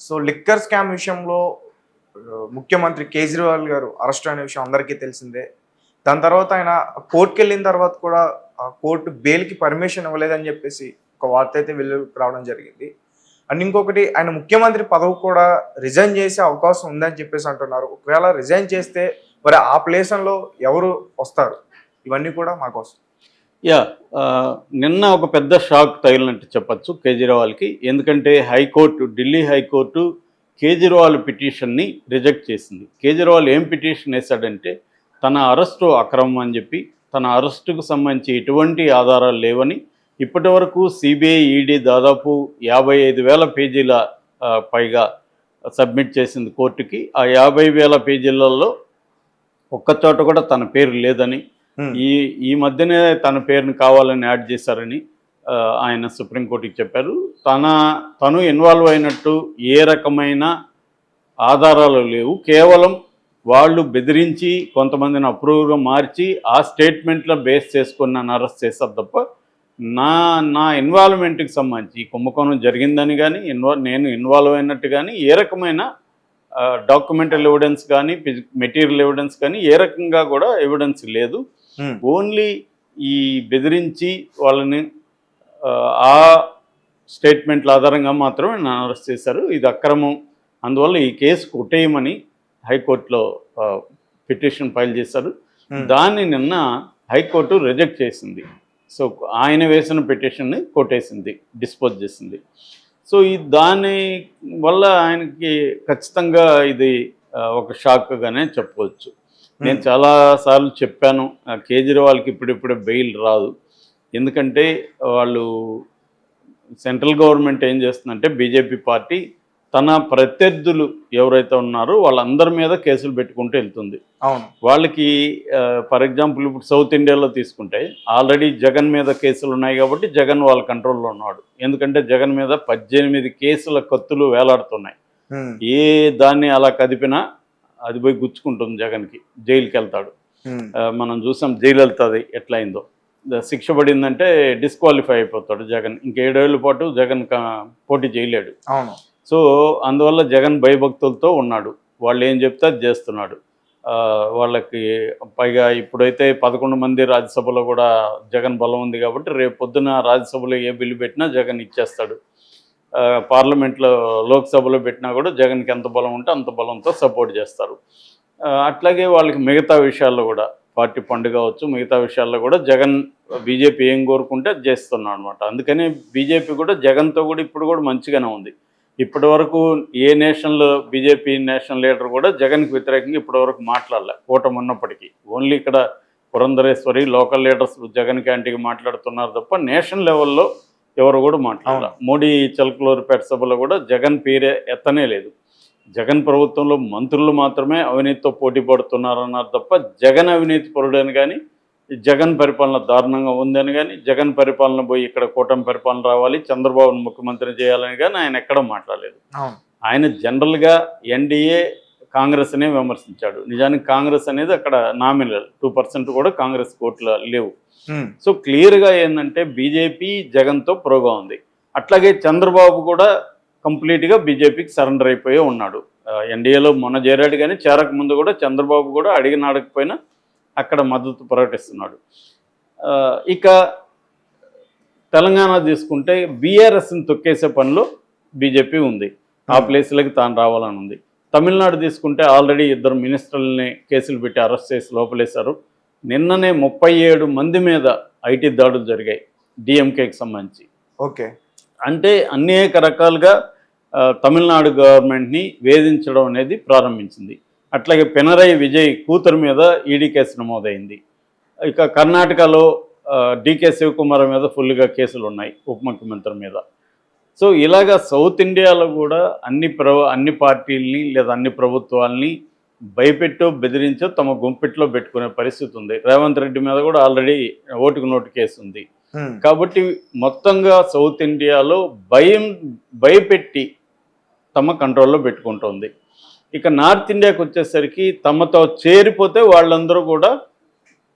So liquor scam విషయంలో ముఖ్యమంత్రి కేజ్రీవాల్ గారు అరెస్ట్ అయిన విషయం అందరికీ తెలిసిందే. దాని తర్వాత ఆయన కోర్టుకి వెళ్ళిన తర్వాత కూడా ఆ కోర్టు బెయిల్కి పర్మిషన్ ఇవ్వలేదని చెప్పేసి ఒక వార్త అయితే వెలుగులోకి రావడం జరిగింది. అండ్ ఇంకొకటి ఆయన ముఖ్యమంత్రి పదవి కూడా రిజైన్ చేసే అవకాశం ఉందని చెప్పేసి అంటున్నారు. ఒకవేళ రిజైన్ చేస్తే మరి ఆ ప్లేసంలో ఎవరు వస్తారు? ఇవన్నీ కూడా మాకోసం యా నిన్న ఒక పెద్ద షాక్ తగిలినట్టు చెప్పచ్చు కేజ్రీవాల్కి. ఎందుకంటే high court Delhi high court Kejriwal పిటిషన్ని reject చేసింది. కేజ్రీవాల్ ఏం పిటిషన్ వేశాడంటే తన అరెస్టు అక్రమం అని చెప్పి తన అరెస్టుకు సంబంధించి ఎటువంటి ఆధారాలు లేవని ఇప్పటి వరకు సిబిఐ ఈడీ దాదాపు యాభై ఐదు వేల పేజీల పైగా సబ్మిట్ చేసింది కోర్టుకి. ఆ యాభై వేల పేజీలలో ఒక్కచోట కూడా తన పేరు లేదని Hmm. ఈ ఈ మధ్యనే తన పేరుని కావాలని యాడ్ చేశారని ఆయన సుప్రీంకోర్టుకి చెప్పారు. తన తను ఇన్వాల్వ్ అయినట్టు ఏ రకమైన ఆధారాలు లేవు. కేవలం వాళ్ళు బెదిరించి కొంతమందిని అప్రూవ్గా మార్చి ఆ స్టేట్మెంట్లో బేస్ చేసుకొని నన్ను అరెస్ట్ చేస్తారు తప్ప నా నా ఇన్వాల్వ్మెంట్కి సంబంధించి ఈ కుంభకోణం జరిగిందని కానీ ఇన్వాల్వ్ నేను ఇన్వాల్వ్ అయినట్టు కానీ ఏ రకమైన డాక్యుమెంటల్ ఎవిడెన్స్ కానీ మెటీరియల్ ఎవిడెన్స్ కానీ ఏ రకంగా కూడా ఎవిడెన్స్ లేదు. ఓన్లీ ఈ బెదిరించి వాళ్ళని ఆ, స్టేట్మెంట్ల ఆధారంగా మాత్రమే నన్ను అరెస్ట్ చేశారు. ఇది అక్రమం. అందువల్ల ఈ కేసు కొట్టేయమని హైకోర్టులో పిటిషన్ ఫైల్ చేశారు. Hmm. దాన్ని నిన్న హైకోర్టు రిజెక్ట్ చేసింది. సో ఆయన వేసిన పిటిషన్ని కొట్టేసింది డిస్పోజ్ చేసింది. సో ఈ దాని వల్ల ఆయనకి ఖచ్చితంగా ఇది ఒక షాక్గానే చెప్పుకోవచ్చు. నేను చాలా సార్లు చెప్పాను కేజ్రీవాల్కి ఇప్పుడిప్పుడే బెయిల్ రాదు. ఎందుకంటే వాళ్ళు సెంట్రల్ గవర్నమెంట్ ఏం చేస్తుందంటే బీజేపీ పార్టీ తన ప్రత్యర్థులు ఎవరైతే ఉన్నారో వాళ్ళందరి మీద కేసులు పెట్టుకుంటూ వెళ్తుంది. వాళ్ళకి ఫర్ ఎగ్జాంపుల్ ఇప్పుడు సౌత్ ఇండియాలో తీసుకుంటే ఆల్రెడీ జగన్ మీద కేసులు ఉన్నాయి కాబట్టి జగన్ వాళ్ళ కంట్రోల్లో ఉన్నాడు. ఎందుకంటే జగన్ మీద పద్దెనిమిది కేసుల కత్తులు వేలాడుతున్నాయి. ఏ దాన్ని అలా కదిపినా అది పోయి గుచ్చుకుంటుంది జగన్కి జైలుకి వెళ్తాడు మనం చూసాం జైలు వెళ్తుంది ఎట్లా అయిందో ద- శిక్ష పడిందంటే డిస్క్వాలిఫై అయిపోతాడు జగన్. ఇంకేడేళ్ళ పాటు జగన్ పోటీ చేయలేడు అవును. సో అందువల్ల జగన్ భయభక్తులతో ఉన్నాడు. వాళ్ళు ఏం చెప్తే అది చేస్తున్నాడు. వాళ్ళకి పైగా ఇప్పుడైతే పదకొండు మంది రాజ్యసభలో కూడా జగన్ బలం ఉంది కాబట్టి రేపు పొద్దున రాజ్యసభలో ఏ బిల్లు పెట్టినా జగన్ ఇచ్చేస్తాడు. పార్లమెంట్లో లోక్సభలో పెట్టినా కూడా జగన్కి ఎంత బలం ఉంటే అంత బలంతో సపోర్ట్ చేస్తారు. అట్లాగే వాళ్ళకి మిగతా విషయాల్లో కూడా పార్టీ పండుగ కావచ్చు మిగతా విషయాల్లో కూడా జగన్ బీజేపీ ఏం కోరుకుంటే చేస్తున్నాం అనమాట అందుకని బీజేపీ కూడా జగన్తో కూడా ఇప్పుడు కూడా మంచిగానే ఉంది. ఇప్పటి వరకు ఏ నేషనల్ బీజేపీ నేషనల్ లీడర్ కూడా జగన్కి వ్యతిరేకంగా ఇప్పటి వరకు మాట్లాడలే. కూటమి ఉన్నప్పటికీ. ఓన్లీ ఇక్కడ పురంధరేశ్వరి లోకల్ లీడర్స్ జగన్ క్యాంటీకి మాట్లాడుతున్నారు తప్ప నేషనల్ లెవెల్లో ఎవరు కూడా మాట్లాడాల మోడీ చిలకలూరుపేట సభలో కూడా జగన్ పేరే ఎత్తనే లేదు. జగన్ ప్రభుత్వంలో మంత్రులు మాత్రమే అవినీతితో పోటీ పడుతున్నారన్నారు తప్ప జగన్ అవినీతి పరుడని కానీ జగన్ పరిపాలన దారుణంగా ఉందని కానీ జగన్ పరిపాలన పోయి ఇక్కడ కూటమి పరిపాలన రావాలి చంద్రబాబును ముఖ్యమంత్రి చేయాలని కానీ ఆయన ఎక్కడ మాట్లాడలేదు. ఆయన జనరల్గా ఎన్డీఏ కాంగ్రెస్నే విమర్శించాడు. నిజానికి కాంగ్రెస్ అనేది అక్కడ నామినల్. టూ పర్సెంట్ కూడా కాంగ్రెస్ కోట్లు లేవు. సో క్లియర్గా ఏంటంటే బీజేపీ జగన్తో ప్రోగా ఉంది. అట్లాగే చంద్రబాబు కూడా కంప్లీట్గా బీజేపీకి సరెండర్ అయిపోయి ఉన్నాడు. ఎన్డీఏలో మొన్న చేరాడు కానీ చేరక ముందు కూడా చంద్రబాబు కూడా అడిగిన అడగకపోయినా అక్కడ మద్దతు ప్రకటిస్తున్నాడు. ఇక తెలంగాణ తీసుకుంటే బీఆర్ఎస్ని తొక్కేసే పనిలో బీజేపీ ఉంది. ఆ ప్లేస్లకి తాను రావాలని ఉంది. తమిళనాడు తీసుకుంటే ఆల్రెడీ ఇద్దరు మినిస్టర్లని కేసులు పెట్టి అరెస్ట్ చేసి లోపలేశారు. నిన్ననే ముప్పై ఏడు మంది మీద ఐటీ దాడులు జరిగాయి డిఎంకేకి సంబంధించి. ఓకే. అంటే అనేక రకాలుగా తమిళనాడు గవర్నమెంట్ని వేధించడం అనేది ప్రారంభించింది. అట్లాగే పినరయి విజయ్ కూతురు మీద ఈడీ కేసు నమోదైంది. ఇక కర్ణాటకలో డికే శివకుమార్ మీద ఫుల్గా కేసులు ఉన్నాయి ఉప ముఖ్యమంత్రి మీద. సో ఇలాగా సౌత్ ఇండియాలో కూడా అన్ని ప్ర అన్ని పార్టీల్ని లేదా అన్ని ప్రభుత్వాల్ని భయపెట్టో బెదిరించో తమ గుంపెట్లో పెట్టుకునే పరిస్థితి ఉంది రేవంత్ రెడ్డి మీద కూడా ఆల్రెడీ ఓటుకు నోటు కేసు ఉంది. కాబట్టి మొత్తంగా సౌత్ ఇండియాలో భయం భయపెట్టి తమ కంట్రోల్లో పెట్టుకుంటుంది ఇక నార్త్ ఇండియాకి వచ్చేసరికి తమతో చేరిపోతే వాళ్ళందరూ కూడా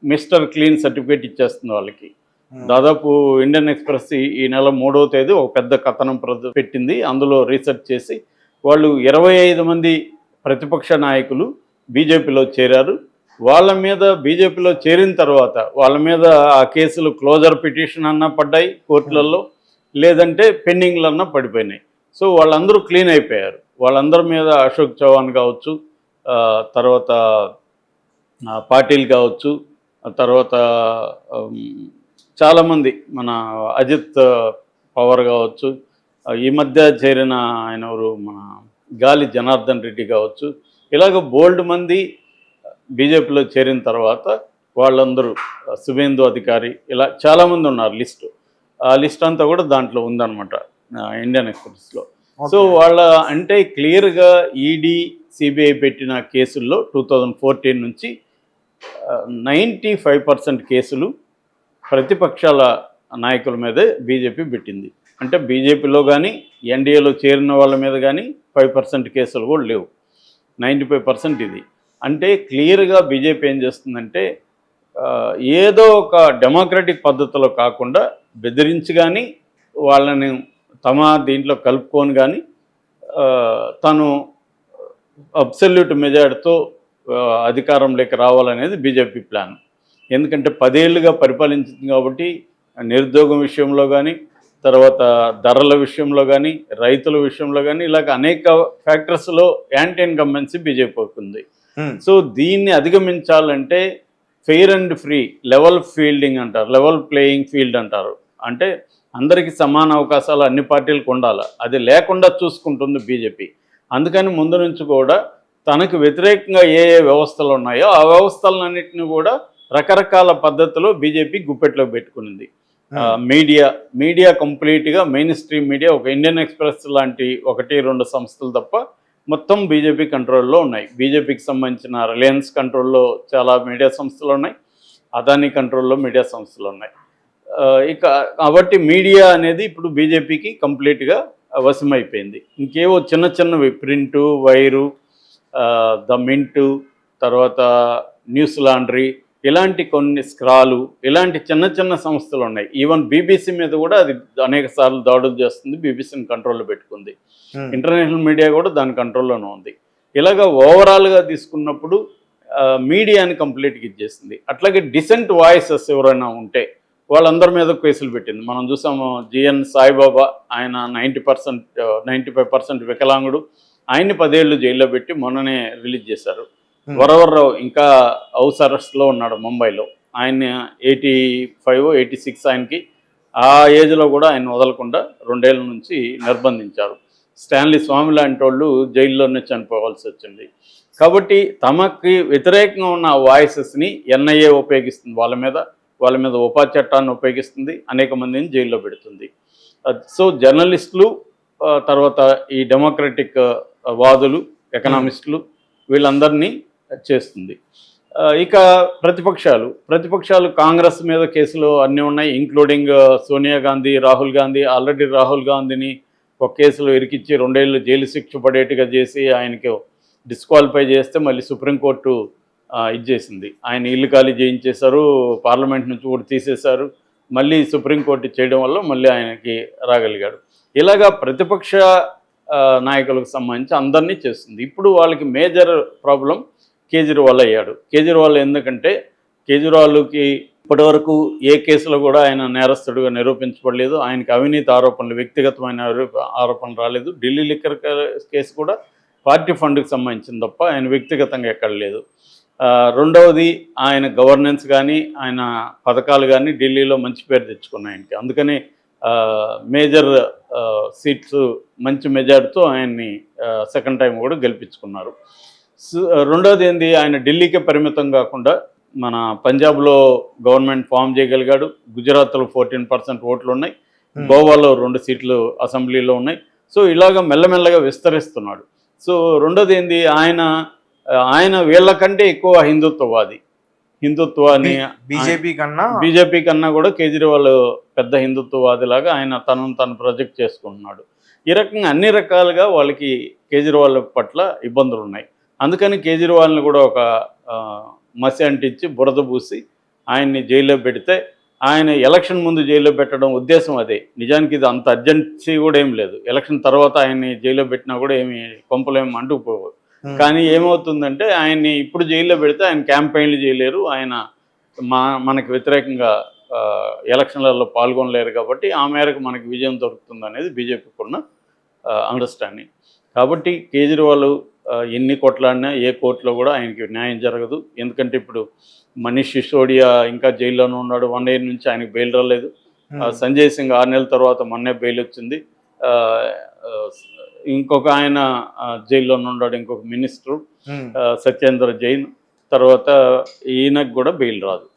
మిస్టర్ క్లీన్ సర్టిఫికేట్ ఇచ్చేస్తుంది వాళ్ళకి. Hmm. దాదాపు ఇండియన్ ఎక్స్ప్రెస్ ఈ- నెల మూడవ తేదీ ఒక పెద్ద కథనం ప్ర- పెట్టింది. అందులో రీసెర్చ్ చేసి వాళ్ళు ఇరవై ఐదు మంది ప్రతిపక్ష నాయకులు బీజేపీలో చేరారు. వాళ్ళ మీద బీజేపీలో చేరిన తర్వాత వాళ్ళ మీద ఆ కేసులు క్లోజర్ పిటిషన్ అన్నా పడ్డాయి కోర్టులలో లేదంటే పెండింగ్లన్నా పడిపోయినాయి. సో వాళ్ళందరూ క్లీన్ అయిపోయారు. వాళ్ళందరి మీద అశోక్ చౌహాన్ కావచ్చు తర్వాత పాటిల్ కావచ్చు తర్వాత చాలామంది మన అజిత్ పవర్ కావచ్చు ఈ మధ్య చేరిన ఆయన ఎవరు? మన గాలి జనార్దన్ రెడ్డి కావచ్చు. ఇలాగ బోల్డ్ మంది బీజేపీలో చేరిన తర్వాత వాళ్ళందరూ శుభేందు అధికారి ఇలా చాలామంది ఉన్నారు లిస్టు. ఆ లిస్ట్ అంతా కూడా దాంట్లో ఉందన్నమాట ఇండియన్ ఎక్స్ప్రెస్లో. సో వాళ్ళ అంటే క్లియర్గా ఈడీ సిబిఐ పెట్టిన కేసుల్లో టూ థౌజండ్ ఫోర్టీన్ నుంచి నైంటీ ఫైవ్ పర్సెంట్ కేసులు ప్రతిపక్షాల నాయకుల మీదే బీజేపీ పెట్టింది. అంటే బీజేపీలో కానీ ఎన్డీఏలో చేరిన వాళ్ళ మీద కానీ ఫైవ్ పర్సెంట్ కేసులు కూడా లేవు. నైంటీ ఫైవ్ పర్సెంట్ ఇది. అంటే క్లియర్గా బీజేపీ ఏం చేస్తుందంటే ఏదో ఒక డెమోక్రటిక్ పద్ధతిలో కాకుండా బెదిరించి కానీ వాళ్ళని తమ దీంట్లో కలుపుకొని కానీ తను అబ్సల్యూట్ మెజార్టీతో అధికారంలోకి రావాలనేది బీజేపీ ప్లాన్. ఎందుకంటే పదేళ్ళుగా పరిపాలించింది కాబట్టి నిరుద్యోగం విషయంలో కానీ తర్వాత ధరల విషయంలో కానీ రైతుల విషయంలో కానీ ఇలాగ అనేక ఫ్యాక్టర్స్లో యాంటీ ఇన్కంబెన్సీ ఉంది. ఉమ్, సో దీన్ని అధిగమించాలంటే fair and free level fielding అంటారు లెవెల్ ప్లేయింగ్ ఫీల్డ్ అంటారు. అంటే అందరికీ సమాన అవకాశాలు అన్ని పార్టీలకు ఉండాలి? అది లేకుండా చూసుకుంటుంది బీజేపీ. అందుకని ముందు నుంచి కూడా తనకు వ్యతిరేకంగా ఏ ఏ వ్యవస్థలు ఉన్నాయో ఆ వ్యవస్థలన్నింటినీ కూడా రకరకాల పద్ధతిలో బీజేపీ గుప్పెట్లో పెట్టుకునింది. మీడియా మీడియా కంప్లీట్గా మెయిన్ స్ట్రీమ్ మీడియా ఒక ఇండియన్ ఎక్స్ప్రెస్ లాంటి ఒకటి రెండు సంస్థలు తప్ప మొత్తం బీజేపీ కంట్రోల్లో ఉన్నాయి. బీజేపీకి సంబంధించిన రిలయన్స్ కంట్రోల్లో చాలా మీడియా సంస్థలు ఉన్నాయి. అదానీ కంట్రోల్లో మీడియా సంస్థలు ఉన్నాయి. ఇక కాబట్టి మీడియా అనేది ఇప్పుడు బీజేపీకి కంప్లీట్గా వశమైపోయింది. ఇంకేవో చిన్న చిన్నవి ప్రింటు వైరు ద మింటు తర్వాత న్యూస్ లాండ్రీ ఇలాంటి కొన్ని స్క్రాలు ఇలాంటి చిన్న చిన్న సంస్థలు ఉన్నాయి. ఈవెన్ బీబీసీ మీద కూడా అది అనేక సార్లు దాడులు చేస్తుంది బీబీసీని కంట్రోల్లో పెట్టుకుంది. ఇంటర్నేషనల్ మీడియా కూడా దాని కంట్రోల్లోనే ఉంది. ఇలాగ ఓవరాల్గా తీసుకున్నప్పుడు మీడియాని కంప్లీట్గా ఇచ్చేసింది అట్లాగే డిసెంట్ వాయిసెస్ ఎవరైనా ఉంటే వాళ్ళందరి మీద కేసులు పెట్టింది. మనం చూసాము జిఎన్ సాయిబాబా ఆయన ninety percent ninety five percent వికలాంగుడు ఆయన్ని పదేళ్ళు జైల్లో పెట్టి మొన్ననే రిలీజ్ చేశారు. Hmm. వరవర్రావు ఇంకా హౌస్ అరెస్ట్లో ఉన్నాడు ముంబైలో. ఆయన ఎయిటీ ఫైవ్ ఎయిటీ సిక్స్ ఆయనకి ఆ ఏజ్లో కూడా ఆయన వదలకుండా రెండేళ్ళ నుంచి నిర్బంధించారు. స్టాన్లీ స్వామి లాంటి వాళ్ళు జైల్లోనే చనిపోవాల్సి వచ్చింది. కాబట్టి తమకి వ్యతిరేకంగా ఉన్న వాయిసెస్ని ఎన్ఐఏ ఉపయోగిస్తుంది. వాళ్ళ మీద వాళ్ళ మీద ఉపా చట్టాన్ని ఉపయోగిస్తుంది. అనేక మందిని జైల్లో పెడుతుంది. సో జర్నలిస్టులు తర్వాత ఈ డెమోక్రటిక్ వాదులు ఎకనామిస్టులు వీళ్ళందరినీ చేస్తుంది. ఇక ప్రతిపక్షాలు ప్రతిపక్షాలు కాంగ్రెస్ మీద కేసులు అన్నీ ఉన్నాయి ఇంక్లూడింగ్ సోనియా గాంధీ రాహుల్ గాంధీ ఆల్రెడీ రాహుల్ గాంధీని ఒక కేసులో ఇరికిచ్చి రెండేళ్ళు జైలు శిక్ష పడేట్టుగా చేసి ఆయనకి డిస్క్వాలిఫై చేస్తే మళ్ళీ సుప్రీంకోర్టు ఇచ్చేసింది ఇది చేసింది. ఆయన ఇల్లు ఖాళీ చేయించేశారు పార్లమెంట్ నుంచి కూడా తీసేశారు మళ్ళీ సుప్రీంకోర్టు చేయడం వల్ల మళ్ళీ ఆయనకి రాగలిగాడు. ఇలాగా ప్రతిపక్ష నాయకులకు సంబంధించి అందరినీ చేస్తుంది. ఇప్పుడు వాళ్ళకి మేజర్ ప్రాబ్లం కేజ్రీవాల్ అయ్యాడు. కేజ్రీవాల్ ఎందుకంటే కేజ్రీవాల్కి ఇప్పటివరకు ఏ కేసులో కూడా ఆయన నేరస్తుడిగా నిరూపించబడలేదు. ఆయనకి అవినీతి ఆరోపణలు వ్యక్తిగతమైన ఆరోపణలు రాలేదు. ఢిల్లీ లిక్కర్ కేసు కూడా పార్టీ ఫండ్కి సంబంధించింది తప్ప ఆయన వ్యక్తిగతంగా ఎక్కడ లేదు. రెండవది ఆయన గవర్నెన్స్ కానీ ఆయన పథకాలు కానీ ఢిల్లీలో మంచి పేరు తెచ్చుకున్నాయి ఆయనకి. అందుకని మేజర్ సీట్స్ మంచి మెజార్టీతో ఆయన్ని సెకండ్ టైం కూడా గెలిపించుకున్నారు. రెండోది ఏంది ఆయన ఢిల్లీకే పరిమితం కాకుండా మన పంజాబ్లో గవర్నమెంట్ ఫామ్ చేయగలిగాడు. గుజరాత్లో ఫోర్టీన్ పర్సెంట్ ఓట్లు ఉన్నాయి. గోవాలో రెండు సీట్లు అసెంబ్లీలో ఉన్నాయి. సో ఇలాగ మెల్లమెల్లగా విస్తరిస్తున్నాడు. సో రెండోది ఏంది ఆయన ఆయన వీళ్ళకంటే ఎక్కువ హిందుత్వవాది. హిందుత్వాన్ని బీజేపీ కన్నా బీజేపీ కన్నా కూడా కేజ్రీవాల్ పెద్ద హిందుత్వవాదిలాగా ఆయన తనను తను ప్రొజెక్ట్ చేసుకుంటున్నాడు. ఈ రకంగా అన్ని రకాలుగా వాళ్ళకి కేజ్రీవాల్ పట్ల ఇబ్బందులు ఉన్నాయి అందుకని కేజ్రీవాల్ని కూడా ఒక మసి అంటించి బురద పూసి ఆయన్ని జైల్లో పెడితే ఆయన ఎలక్షన్ ముందు జైల్లో పెట్టడం ఉద్దేశం అదే. నిజానికి ఇది అంత అర్జెన్సీ కూడా ఏం లేదు. ఎలక్షన్ తర్వాత ఆయన్ని జైల్లో పెట్టినా కూడా ఏమి కొంపలు ఏమి అంటుకుపోవు కానీ ఏమవుతుందంటే ఆయన్ని ఇప్పుడు జైల్లో పెడితే ఆయన క్యాంపెయిన్లు చేయలేరు. ఆయన మా మనకి వ్యతిరేకంగా ఎలక్షన్లలో పాల్గొనలేరు కాబట్టి ఆ మేరకు మనకి విజయం దొరుకుతుంది అనేది బీజేపీకి ఉన్న అండర్స్టాండింగ్ కాబట్టి కేజ్రీవాల్ ఎన్ని కొట్లాడినా ఏ కోర్టులో కూడా ఆయనకి న్యాయం జరగదు. ఎందుకంటే ఇప్పుడు మనీష్ సిసోడియా ఇంకా జైల్లోనే ఉన్నాడు. వన్ ఇయర్ నుంచి ఆయనకి బెయిల్ రాలేదు. ఆ, సంజయ్ సింగ్ ఆరు నెలల తర్వాత మొన్నే బెయిల్ వచ్చింది. ఇంకొక ఆయన జైల్లోనే ఉన్నాడు. ఇంకొక మినిస్టర్ ఉమ్. సత్యేంద్ర జైన్. తర్వాత ఈయనకు కూడా బెయిల్ రాదు.